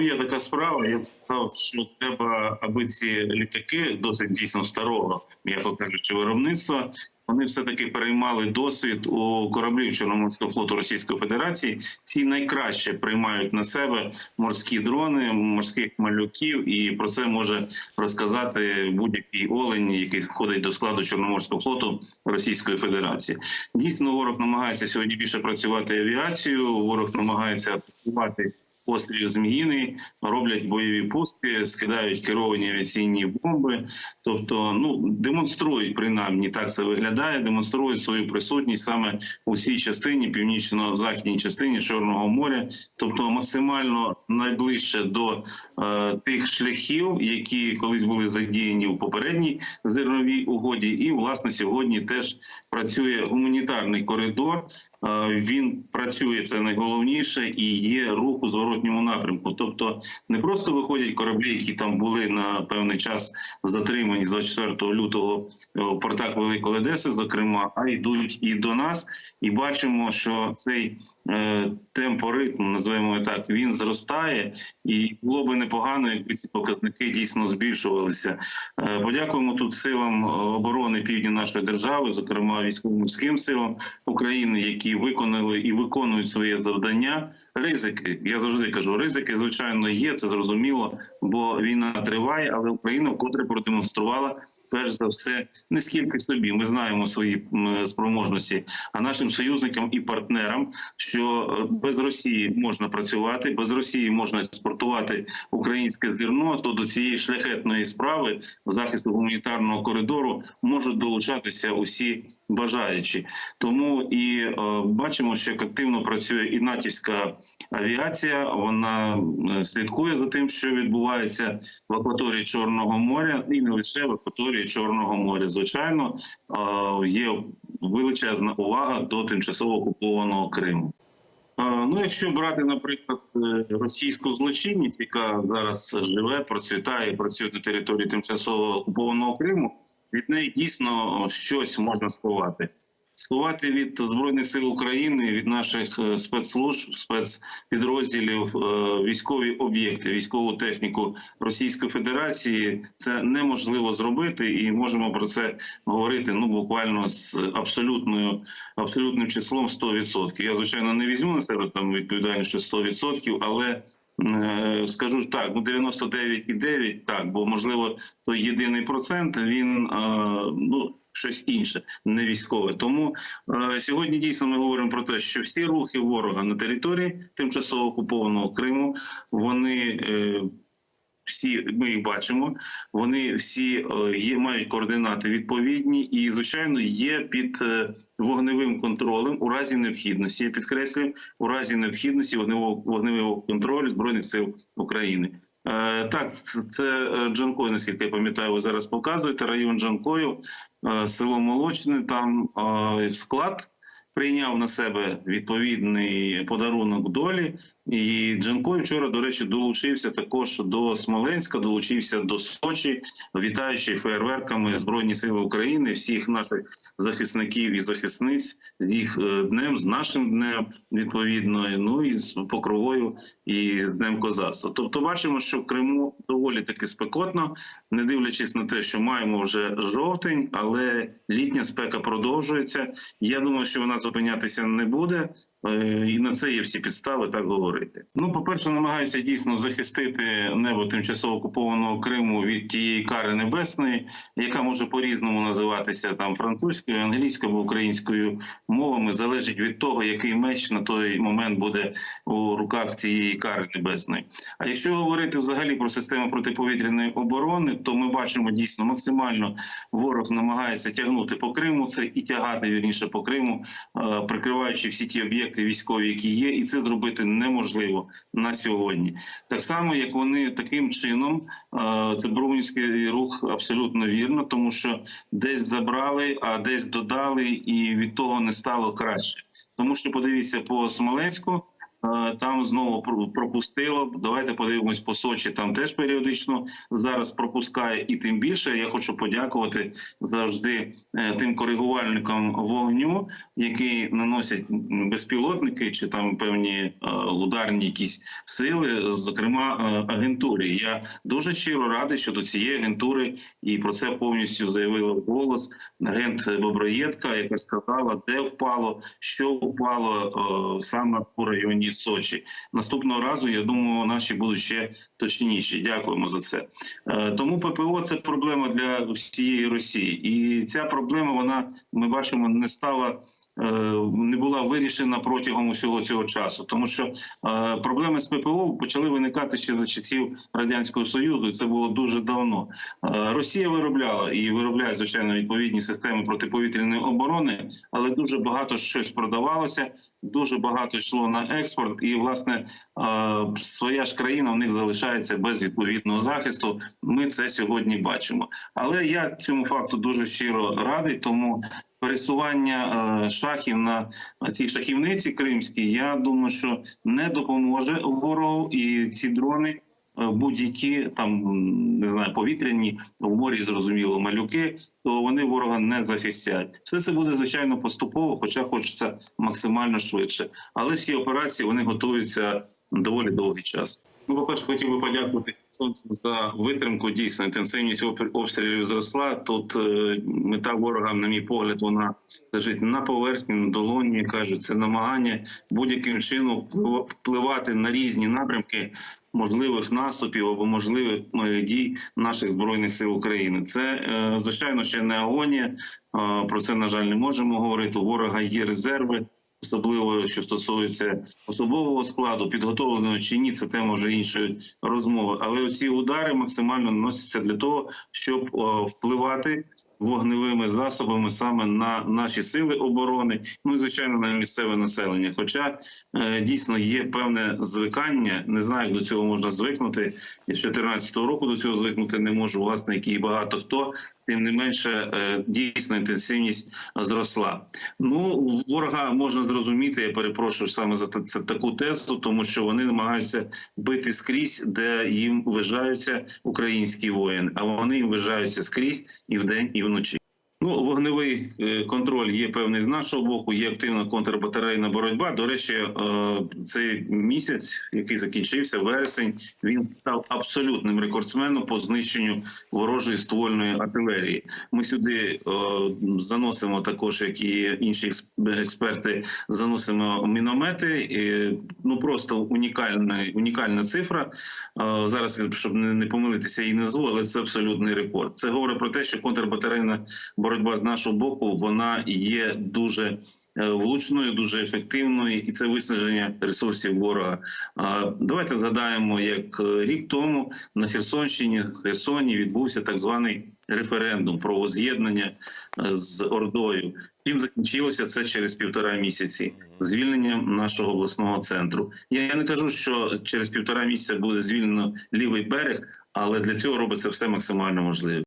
Ну, є така справа. Я сказав, що треба, аби ці літаки досить дійсно старого, м'яко кажучи, виробництва. Вони все таки переймали досвід у кораблів Чорноморського флоту Російської Федерації. Ці найкраще приймають на себе морські дрони, морських малюків, і про це може розказати будь-який олень, який входить до складу Чорноморського флоту Російської Федерації. Дійсно, ворог намагається сьогодні більше працювати авіацією. Ворог намагається атакувати острів Зміїний, роблять бойові пустки, скидають керовані авіаційні бомби. Тобто, ну демонструють принаймні так це виглядає. Демонструють свою присутність саме у цій частині, північно-західній частині Чорного моря, тобто максимально найближче до е, тих шляхів, які колись були задіяні в попередній зерновій угоді, і власне сьогодні теж працює гуманітарний коридор. Е, Він працює це найголовніше і є рух у зворотньому напрямку. Тобто не просто виходять кораблі, які там були на певний час затримані з 24 лютого е, в портах Великої Одеси, зокрема, а йдуть і до нас, і бачимо, що цей е, темпоритм, називаємо так, він зростає, і було би непогано, якби ці показники дійсно збільшувалися. Подякуємо тут силам оборони півдня нашої держави, зокрема військово-морським силам України, які виконали і виконують своє завдання. Ризики, я завжди кажу, ризики, звичайно, є. Це зрозуміло, бо війна триває, але Україна вкотре продемонструвала. Перш за все, не скільки собі. Ми знаємо свої спроможності, а нашим союзникам і партнерам, що е, без Росії можна працювати, без Росії можна експортувати українське зерно. То до цієї шляхетної справи захисту гуманітарного коридору можуть долучатися усі бажаючі. Тому і е, бачимо, що як активно працює і натівська авіація. Вона е, слідкує за тим, що відбувається в акваторії Чорного моря, і не лише в акваторії Чорного моря. Звичайно, є величезна увага до тимчасово окупованого Криму. Ну, якщо брати, наприклад, е, російську злочинність, яка зараз живе, процвітає, працює на території тимчасово окупованого Криму, від неї дійсно щось можна сховати. Сховати від збройних сил України, від наших е, спецслужб, спецпідрозділів, е, військові об'єкти, військову техніку Російської Федерації це неможливо зробити, і можемо про це говорити ну буквально з абсолютною абсолютним числом 100%. Я звичайно не візьму на себе там відповідальність, що 100%, але е, скажу так, ну 99,9 так, бо можливо той єдиний процент він ну. Щось інше, не військове. Тому е, сьогодні дійсно ми говоримо про те, що всі рухи ворога на території тимчасово окупованого Криму вони е, всі ми їх бачимо. Вони всі е, є, мають координати відповідні, і звичайно є під е, вогневим контролем у разі необхідності. Я підкреслюю, у разі необхідності вогневого вогневого контролю збройних сил України. Е, Так, це- Джанкой, наскільки я пам'ятаю, ви зараз показуєте район Джанкою, село Молочне. Там е, склад прийняв на себе відповідний подарунок долі. І Джанкой вчора, до речі, долучився також до Смоленська, долучився до Сочі, вітаючи фейерверками Збройні Сили України, всіх наших захисників і захисниць з їх е, днем, з нашим днем відповідно, ну і з покровою і з днем козацтва. Тобто, бачимо, що в Криму доволі таки спекотно, не дивлячись на те, що маємо вже жовтень, але літня спека продовжується. Я думаю, що вона зупинятися не буде. Е, І на це є всі підстави так говорити. Ну, по перше, намагаються дійсно захистити небо тимчасово окупованого Криму від тієї кари небесної, яка може по-різному називатися там французькою, англійською або українською мовами. Залежить від того, який меч на той момент буде у руках цієї кари небесної. А якщо говорити взагалі про систему протиповітряної оборони, то ми бачимо дійсно максимально ворог намагається тягнути по Криму це і тягати вірніше по Криму, прикриваючи всі ті об'єкти військові, які є, і це зробити неможливо на сьогодні. Так само, як вони таким чином, е, це Брунівський рух абсолютно вірно, тому що десь забрали, а десь додали, і від того не стало краще. Тому що подивіться по Смоленську. Там знову про- пропустило. Давайте подивимось по Сочі. Там теж періодично зараз пропускає, і тим більше я хочу подякувати завжди е, тим коригувальникам вогню, які наносять безпілотники чи там певні е, ударні якісь сили, зокрема е, агентурі. Я дуже щиро радий щодо цієї агентури, і про це повністю заявила голос агент Боброєдка, яка сказала, де впало, що впало саме у районі Сочі. Наступного разу я думаю, наші будуть ще точніші. Дякуємо за це. Е, Тому ППО це проблема для всієї Росії, і ця проблема вона ми бачимо не стала. Е, Не була вирішена протягом усього цього часу, тому що е, проблеми з ППО почали виникати ще за часів радянського союзу. і Це було дуже давно. Е, Росія виробляла і виробляє звичайно відповідні системи протиповітряної оборони, але дуже багато щось продавалося, дуже багато йшло на експорт, і власне своя ж країна у них залишається без відповідного захисту. Ми це сьогодні бачимо. Але я цьому факту дуже щиро радий, тому. Пересування е, шахів на цій шахівниці кримській, я думаю, що не допоможе ворогу, і ці дрони е, будь-які там не знаю, повітряні в морі зрозуміло малюки, то вони ворога не захистять. Все це буде звичайно поступово, хоча хочеться максимально швидше. Але всі операції вони готуються доволі довгий час. Ну, по-перше, хотів би подякувати сонцям за витримку. Дійсно, інтенсивність обстрілів зросла. Тут е, мета ворога, на мій погляд, вона лежить на поверхні, на долоні. Кажуть, це намагання будь-яким чином вплив- впливати на різні напрямки можливих наступів або можливих дій наших збройних сил України. Це е, звичайно ще не агонія. Е, Про це на жаль не можемо говорити. У ворога є резерви. Особливо що стосується особового складу, підготовленого чи ні, це тема вже іншої розмови. Але ці удари максимально наносяться для того, щоб впливати вогневими засобами саме на наші сили оборони, ну і звичайно на місцеве населення. Хоча е, дійсно є певне звикання, не знаю, як до цього можна звикнути. Я з 2014 року до цього звикнути не можу. Власне, як багато хто. Тим не менше, е, дійсно інтенсивність зросла. Ну ворога можна зрозуміти. Я перепрошую саме за це таку тезу, тому що вони намагаються бити скрізь, де їм вважаються українські воїни, а вони їм вважаються скрізь і вдень, і вночі. Ну, вогневий е, контроль є певний з нашого боку. Є активна контрбатарейна боротьба. До речі, е, цей місяць, який закінчився, вересень, він став абсолютним рекордсменом по знищенню ворожої ствольної артилерії. Ми сюди е, заносимо також, як і інші експерти, заносимо міномети. І, ну просто унікальна, унікальна цифра. Зараз щоб не помилитися і назву, але це абсолютний рекорд. Це говорить про те, що контрбатарейна боротьба з нашого боку вона є дуже е, влучною, дуже ефективною, і це виснаження ресурсів ворога. Давайте згадаємо, як е, рік тому на Херсонщині Херсоні відбувся так званий референдум про воз'єднання е, з Ордою. Чим закінчилося це через півтора місяці звільненням нашого обласного центру. Я не кажу, що через півтора місяця буде звільнено лівий берег, але для цього робиться все максимально можливе.